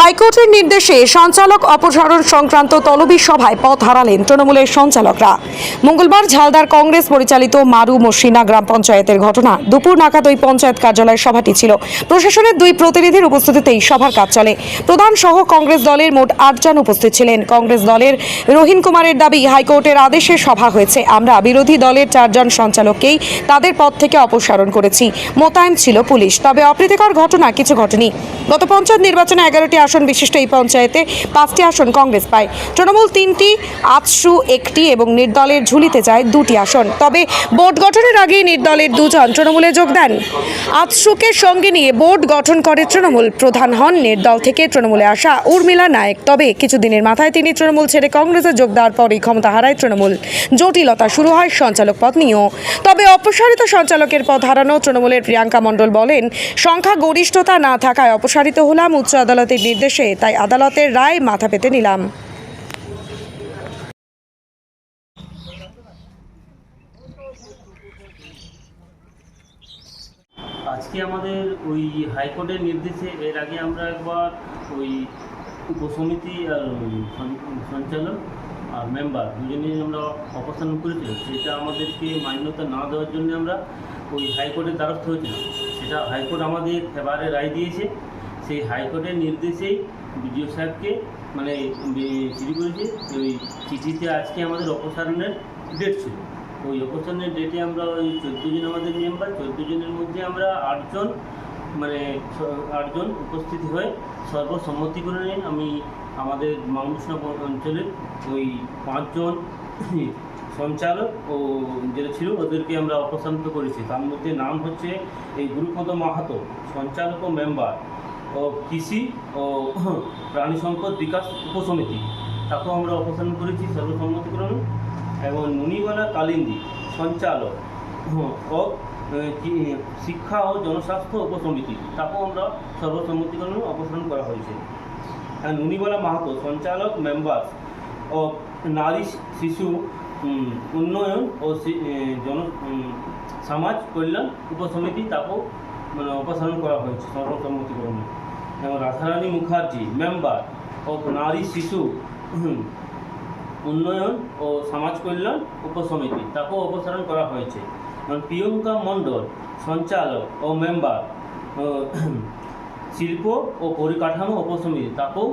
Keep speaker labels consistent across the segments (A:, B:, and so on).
A: হাইকোর্টের নির্দেশে সঞ্চালক অপসারণ সংক্রান্ত তলবি সভায় পথ হারালেন তৃণমূলের সঞ্চালকরা। মঙ্গলবার ঝালদার কংগ্রেস পরিচালিত মারু মসিনা গ্রাম পঞ্চায়েতের ঘটনা। দুপুর নাগাদ ওই পঞ্চায়েত কার্যালয়ে সভাটি ছিল। প্রশাসনের দুই প্রতিনিধির উপস্থিতিতেই সভার কাজ চলে। প্রধান সহ কংগ্রেস দলের মোট আটজন উপস্থিত ছিলেন। কংগ্রেস দলের রহিন কুমারের দাবি, হাইকোর্টের আদেশে সভা হয়েছে। আমরা বিরোধী দলের চারজন সঞ্চালককেই তাদের পদ থেকে অপসারণ করেছি। মোতায়েন ছিল পুলিশ। তবে অপ্রীতিকর ঘটনা কিছু ঘটেনি। গত পঞ্চায়েত নির্বাচনে এগারোটি আসন বিশিষ্ট এই পঞ্চায়েতে পাঁচটি আসন কংগ্রেস পায়। তৃণমূল তিনটি, আতসু একটি এবং নির্দলের ঝুলিতে যায় দুটি আসন। তবে বোর্ড গঠনের আগেই নির্দলের দুজন তৃণমূলে যোগ দেন। আতসুকে সঙ্গে নিয়ে বোর্ড গঠন করে তৃণমূল প্রধান হন নির্দল থেকে তৃণমূলে আসা উর্মিলা নায়ক। তবে কিছুদিনের মাথায় তিনি তৃণমূল ছেড়ে কংগ্রেসে যোগ দেওয়ার পরই ক্ষমতা হারায় তৃণমূল। জটিলতা শুরু হয় সঞ্চালক পদ নিয়েও। তবে অপসারিত সঞ্চালকের পদ হারানো তৃণমূলের প্রিয়াঙ্কা মণ্ডল বলেন সংখ্যা গরিষ্ঠতা না থাকায় অপসারিত হলাম, উচ্চ আদালতের নির্দেশে তাই আদালতের রায় মাথা পেতে নিলাম।
B: আজকে আমাদের ওই হাইকোর্টের নির্দেশে এর আগে আমরা একবার ওই উপসমিতি আর সঞ্চালক আর মেম্বার দুজনেই আমরা অপসারণ করেছিলাম। সেটা আমাদেরকে মান্যতা না দেওয়ার জন্য আমরা ওই হাইকোর্টের দ্বারস্থ হয়েছিলাম। সেটা হাইকোর্ট আমাদের ফেভারে রায় দিয়েছে। সেই হাইকোর্টের নির্দেশেই বিডিও সাহেবকে মানে চিঠি করেছে ওই চিঠিতে আজকে আমাদের অপসারণের ডেট ছিল। ওই অপসারণের ডেটে আমরা ওই চোদ্দ জন আমাদের মেম্বার চোদ্দ জনের মধ্যে আমরা আটজন মানে আটজন উপস্থিত হয়ে সর্বসম্মতিক্রমে আমি আমাদের মামুসনা অঞ্চলের ওই পাঁচজন সঞ্চালক ও যেটা ছিল ওদেরকে আমরা অপসারিত করেছি। তার মধ্যে নাম হচ্ছে এই গুরুপদ মাহাতো, সঞ্চালক ও মেম্বার ও কৃষি ও প্রাণী সম্পদ বিকাশ উপসমিতি। তাকেও আমরা অপসারণ করেছি সর্বসম্মতিক্রমে এবং নুনিবালা কালিন্দী, সঞ্চালক ও শিক্ষা ও জনস্বাস্থ্য উপসমিতি, তাকেও আমরা সর্বসম্মতিক্রমে অপসারণ করা হয়েছে। নুনিবালা মাহাতো, সঞ্চালক মেম্বার ও নারী শিশু উন্নয়ন ও জন সমাজ কল্যাণ উপসমিতি তাকেও মানে অপসারণ করা হয়েছে সর্বসম্মতিক্রমে রাধারানী মুখার্জি মেম্বার ও নারী শিশু উন্নয়ন ও সমাজ কল্যাণ উপসমিতি। তাকেও অপসারণ করা হয়েছে। এবং প্রিয়ঙ্কা মণ্ডল সঞ্চালক ও মেম্বার শিল্প ও পরিকাঠামো উপসমিতি তাকেও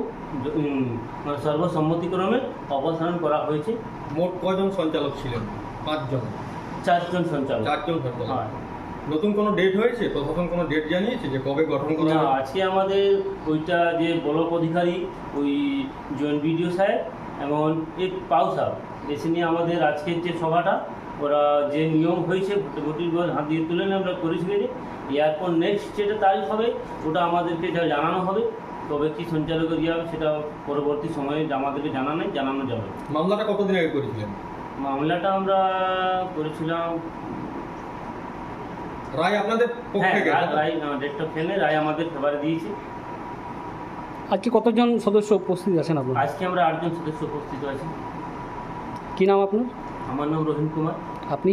B: সর্বসম্মতিক্রমে অপসারণ করা হয়েছে।
C: মোট কজন সঞ্চালক ছিলেন? পাঁচজন।
B: চারজন সঞ্চালক।
C: চারজন সঞ্চালক।
B: হ্যাঁ।
C: নতুন কোনো ডেট হয়েছে? প্রশাসন কোনো ডেট জানিয়েছে যে কবে গঠন করা
B: না? আজকে আমাদের ওইটা যে ব্লক অধিকারী ওই জয়েন্ট বিডিও সাহেব এবং এই পাউ সাহেব এসে নিয়ে আমাদের আজকের যে সভাটা ওরা যে নিয়ম হয়েছে ভোটির ঘর হাত দিয়ে তুলে নিয়ে আমরা করেছি যে এরপর নেক্সট যেটা তারিখ হবে ওটা আমাদেরকে যা জানানো হবে তবে কি সঞ্চালকের ইয়ে হবে সেটা পরবর্তী সময়ে আমাদেরকে জানা নেই জানানো যাবে।
C: মামলাটা কতদিন আগে করেছিলেন?
B: মামলাটা আমরা করেছিলাম
C: রায় আপনাদের
B: হ্যাঁ
C: পক্ষে গেছে।
B: রায় ডেটটা ফেলে রায় আমাদের ফেভারে দিয়েছে।
D: আজকে কতজন সদস্য উপস্থিত আছেন আপনার?
B: আজকে আমরা আটজন সদস্য উপস্থিত আছি।
D: কী নাম আপনার?
B: আমার নাম রহিম কুমার।
D: আপনি?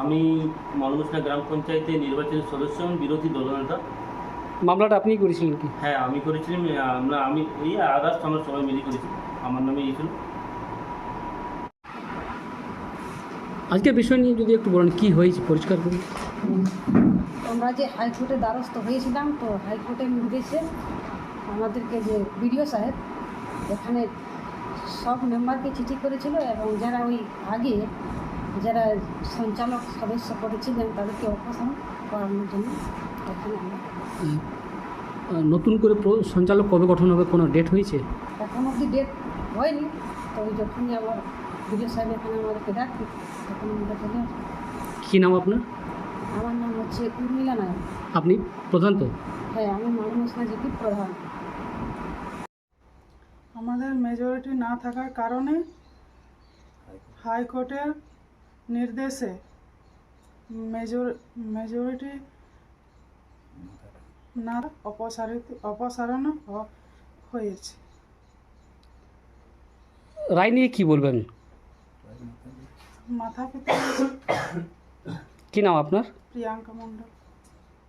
B: আমি মলমুসনা গ্রাম পঞ্চায়েতে নির্বাচনের সদস্য এবং বিরোধী দলনেতা।
D: মামলাটা আপনিই করেছিলেন কি?
B: হ্যাঁ আমি করেছিলাম আমরা আমি এই আদার্স আমরা সবাই মিলে করেছি আমার নামে এই
D: আজকে বিষয় নিয়ে যদি একটু বলেন কি হয়েছে? পরিষ্কার করুন
E: আমরা যে হাইকোর্টে দ্বারস্থ হয়েছিলাম তো হাইকোর্টের নির্দেশে আমাদেরকে যে বিডিও সাহেব এখানে সব মেম্বারকে চিঠি করেছিল এবং যারা ওই আগে যারা সঞ্চালক সদস্য করেছিলেন তাদেরকে অপসারণ করানোর জন্য এখানে
D: নতুন করে সঞ্চালক কবে গঠন হবে কোনো ডেট হয়েছে?
E: এখন অবধি ডেট হয়নি তো ওই যখনই আমার সাহেব এখানে আমাদেরকে ডাকবে তখন আমরা চলে আসব।
D: কী নাম আপনার?
E: আমার নাম হচ্ছে উর্মিলা নায়ক।
D: আপনি প্রধান তো?
E: হ্যাঁ আমি মানুষ জিপি প্রধান।
F: আমাদের মেজরিটি না থাকার কারণে হাইকোর্টের নির্দেশে মেজর মেজরিটি না অপসারিত অপসারণ হ- হয়েছে।
D: রায় নিয়ে কি বলবেন?
F: মাথা কি
D: কী নাম আপনার?
F: প্রিয়াঙ্কা মণ্ডল।